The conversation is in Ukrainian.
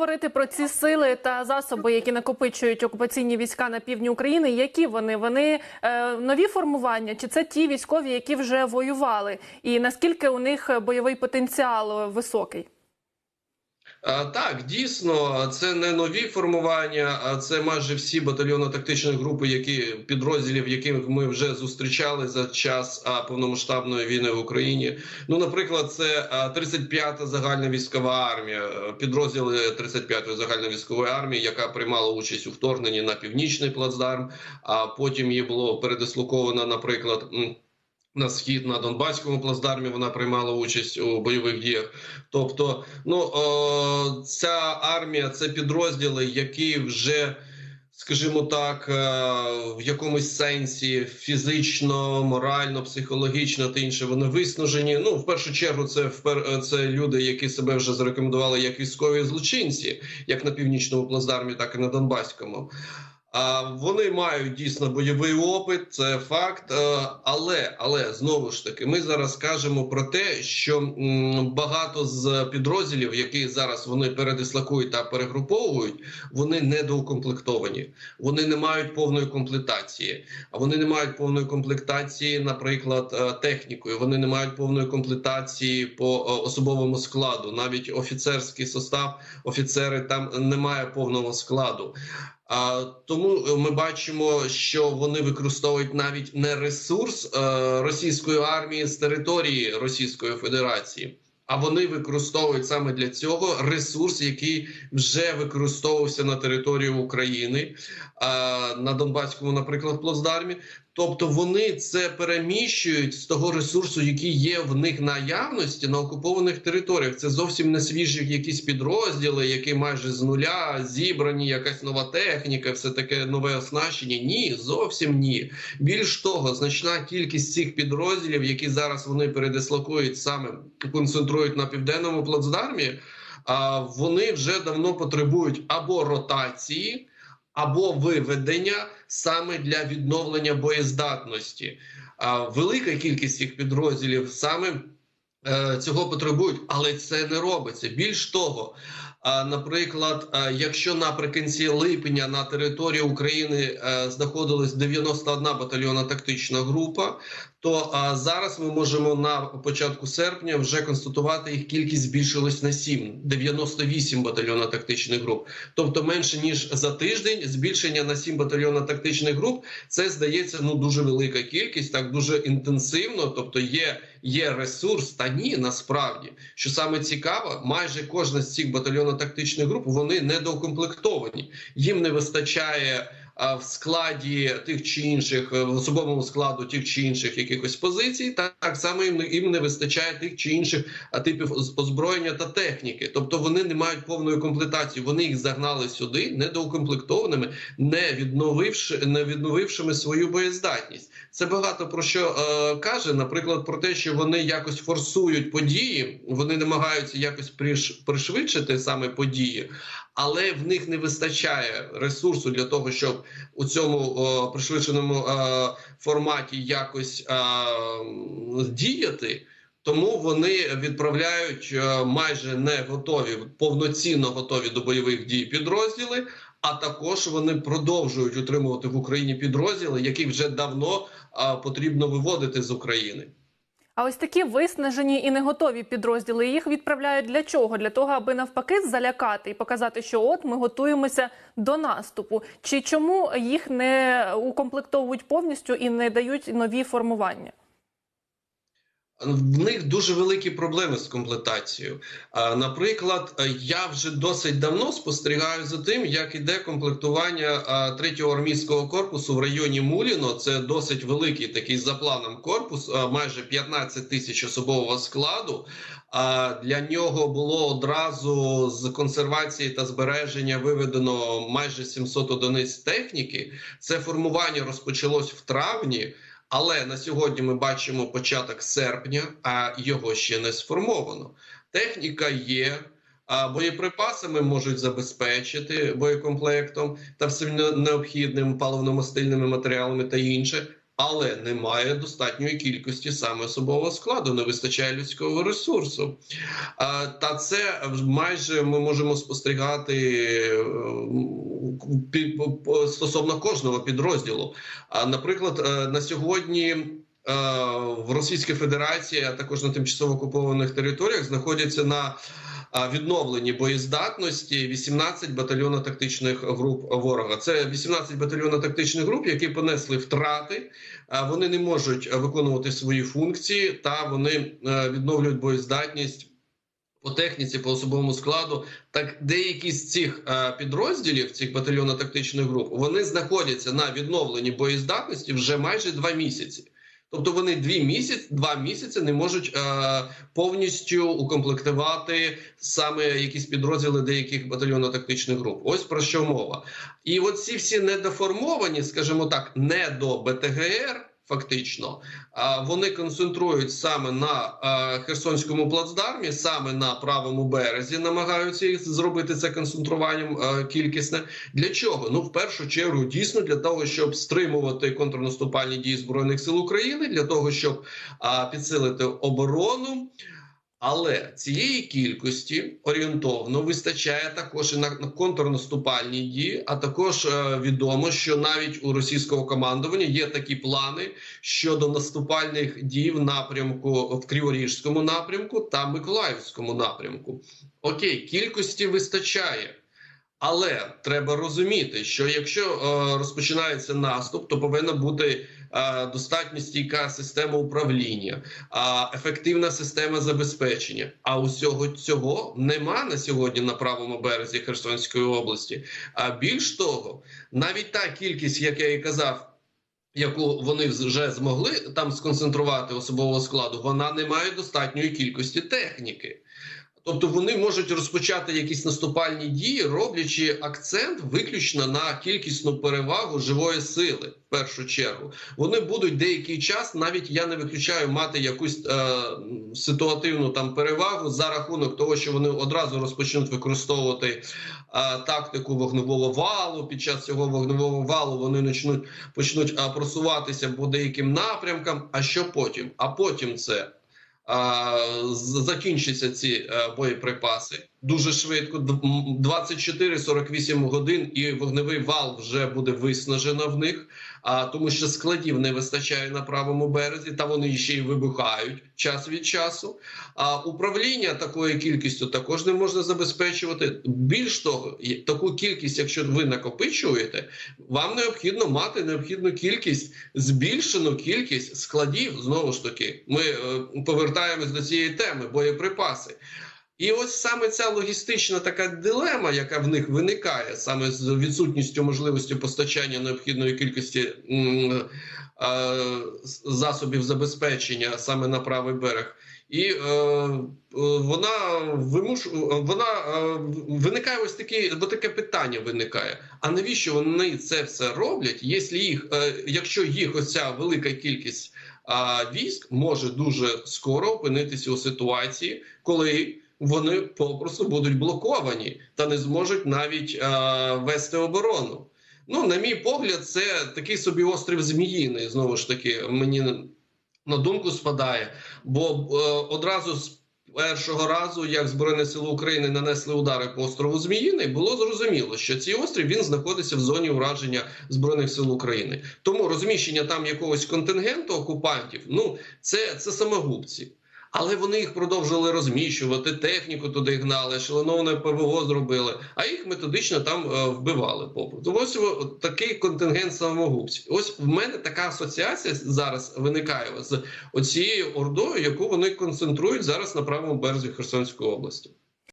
говорити про ці сили та засоби, які накопичують окупаційні війська на півдні України, які вони? Вони е, нові формування, чи це ті військові, які вже воювали? І наскільки у них бойовий потенціал високий? А, Так, дійсно, це не нові формування, а це майже всі батальйонно-тактичні групи, які підрозділів, яких ми вже зустрічали за час повномасштабної війни в Україні. Ну, наприклад, це а, 35-та загальна військова армія, е, підрозділи 35-ї загальної військової армії, яка приймала участь у вторгненні на північний плацдарм. А потім її було передислоковано, наприклад. На схід на Донбаському плацдармі вона приймала участь у бойових діях. Тобто, ну о, ця армія це підрозділи, які вже, скажімо так, е, в якомусь сенсі фізично, морально, психологічно та інше вони виснажені. Ну, в першу чергу, це це люди, які себе вже зарекомендували як військові злочинці, як на північному плацдармі, так і на Донбаському. Вони мають дійсно бойовий опит, це факт. Е, Але але знову ж таки, ми зараз кажемо про те, що багато з підрозділів, які зараз вони передислокують та перегруповують, вони недоукомплектовані. Вони не мають повної комплектації. А вони не мають повної комплектації, наприклад, е, технікою. Вони не мають повної комплектації по е, особовому складу. Навіть офіцерський состав, офіцери там немає повного складу. Тому ми бачимо, що вони використовують навіть не ресурс е, російської армії з території Російської Федерації, а вони використовують саме для цього ресурс, який вже використовувався на території України е, на Донбаському, наприклад, плацдармі. Тобто вони це переміщують з того ресурсу, який є в них наявності на окупованих територіях. Це зовсім не свіжі якісь підрозділи, які майже з нуля зібрані, якась нова техніка, все таке нове оснащення. Ні, зовсім ні. Більш того, значна кількість цих підрозділів, які зараз вони передислокують саме концентрують на південному плацдармі. А вони вже давно потребують або ротації або виведення саме для відновлення боєздатності. Велика кількість цих підрозділів саме цього потребують, але це не робиться. Більш того, наприклад, якщо наприкінці липня на території України знаходилась 91 батальйонна тактична група, то зараз ми можемо на початку серпня вже констатувати їх кількість збільшилась на 7, 98 батальйонно-тактичних груп. Тобто менше ніж за тиждень збільшення на 7 батальйонно-тактичних груп. Це здається ну дуже велика кількість, так дуже інтенсивно. Тобто є, є ресурс, та ні, насправді що саме цікаво, майже кожна з цих батальйонно-тактичних груп вони недоукомплектовані. Їм не вистачає в складі тих чи інших в особовому складу тих чи інших якихось позицій, так, само їм, не вистачає тих чи інших типів озброєння та техніки. Тобто вони не мають повної комплектації. Вони їх загнали сюди недоукомплектованими, не відновивши не відновившими свою боєздатність. Це багато про що е, каже, наприклад, про те, що вони якось форсують події, вони намагаються якось приш, пришвидшити саме події але в них не вистачає ресурсу для того, щоб у цьому о, пришвидшеному о, форматі якось о, діяти. Тому вони відправляють майже не готові, повноцінно готові до бойових дій підрозділи. А також вони продовжують утримувати в Україні підрозділи, які вже давно потрібно виводити з України. А ось такі виснажені і не готові підрозділи їх відправляють для чого? Для того, аби навпаки залякати і показати, що от ми готуємося до наступу. Чи чому їх не укомплектовують повністю і не дають нові формування? В них дуже великі проблеми з комплектацією. Наприклад, я вже досить давно спостерігаю за тим, як іде комплектування 3-го армійського корпусу в районі Муліно. Це досить великий такий за планом корпус, майже 15 тисяч особового складу. А для нього було одразу з консервації та збереження виведено майже 700 одиниць техніки. Це формування розпочалось в травні. Але на сьогодні ми бачимо початок серпня, а його ще не сформовано. Техніка є, боєприпасами можуть забезпечити боєкомплектом та всім необхідним паливно-мастильними матеріалами та інше. але немає достатньої кількості саме особового складу, не вистачає людського ресурсу. Та це майже ми можемо спостерігати е, стосовно кожного підрозділу. А, Наприклад, е, на сьогодні. е, В Російській Федерації, а також на тимчасово окупованих територіях, знаходяться на відновленні боєздатності 18 батальйонно-тактичних груп ворога. Це 18 батальйонно-тактичних груп, які понесли втрати. Вони не можуть виконувати свої функції, та вони е, відновлюють боєздатність. По техніці, по особовому складу, так деякі з цих е, підрозділів, цих батальйонно-тактичних груп, вони знаходяться на відновленні боєздатності вже майже два місяці. Тобто вони дві місяці, два місяці не можуть е, повністю укомплектувати саме якісь підрозділи деяких батальйонно-тактичних груп. Ось про що мова. І от ці всі недоформовані, скажімо так, не до БТГР. Фактично, вони концентрують саме на Херсонському плацдармі, саме на правому березі, намагаються їх зробити це концентруванням кількісне. Для чого? Ну, в першу чергу, дійсно для того, щоб стримувати контрнаступальні дії збройних сил України, для того, щоб підсилити оборону. Але цієї кількості орієнтовно вистачає також і на на контрнаступальні дії. А також е, відомо, що навіть у російського командування є такі плани щодо наступальних дій в напрямку в Криворіжському напрямку та Миколаївському напрямку. Окей, кількості вистачає. Але треба розуміти, що якщо е, розпочинається наступ, то повинна бути достатньо стійка система управління, ефективна система забезпечення. А усього цього нема на сьогодні на правому березі Херсонської області. А більш того, навіть та кількість, як я і казав. Яку вони вже змогли там сконцентрувати особового складу, вона не має достатньої кількості техніки. Тобто вони можуть розпочати якісь наступальні дії, роблячи акцент виключно на кількісну перевагу живої сили. В першу чергу вони будуть деякий час, навіть я не виключаю мати якусь е, ситуативну там перевагу за рахунок того, що вони одразу розпочнуть використовувати е, тактику вогневого валу. Під час цього вогневого валу вони почнуть почнуть е, просуватися по деяким напрямкам. А що потім? А потім це закінчаться ці е, боєприпаси дуже швидко. Д- м, 24-48 годин, і вогневий вал вже буде виснажено в них. А тому, що складів не вистачає на правому березі, та вони ще й вибухають час від часу. А управління такою кількістю також не можна забезпечувати. Більш того, таку кількість, якщо ви накопичуєте, вам необхідно мати необхідну кількість, збільшену кількість складів. Знову ж таки, ми е, повертаємось до цієї теми боєприпаси. І ось саме ця логістична така дилема, яка в них виникає, саме з відсутністю можливості постачання необхідної кількості е, засобів забезпечення саме на правий берег. І е, е, вона вимуш... вона е, виникає ось таке, бо таке питання виникає. А навіщо вони це все роблять, якщо їх, е, якщо їх оця велика кількість а, військ може дуже скоро опинитися у ситуації, коли вони попросту будуть блоковані та не зможуть навіть а, вести оборону. Ну, на мій погляд, це такий собі острів Зміїний. Знову ж таки, мені на думку спадає, бо е, одразу з першого разу, як Збройні Сили України нанесли удари по острову Зміїний, було зрозуміло, що цей острів він знаходиться в зоні ураження Збройних сил України. Тому розміщення там якогось контингенту окупантів, ну це, це самогубці. Але вони їх продовжували розміщувати, техніку туди гнали, ешелоноване ПВО зробили, а їх методично там е, вбивали. Попри ось такий контингент самогубців. Ось в мене така асоціація зараз виникає з оцією ордою, яку вони концентрують зараз на правому березі Херсонської області.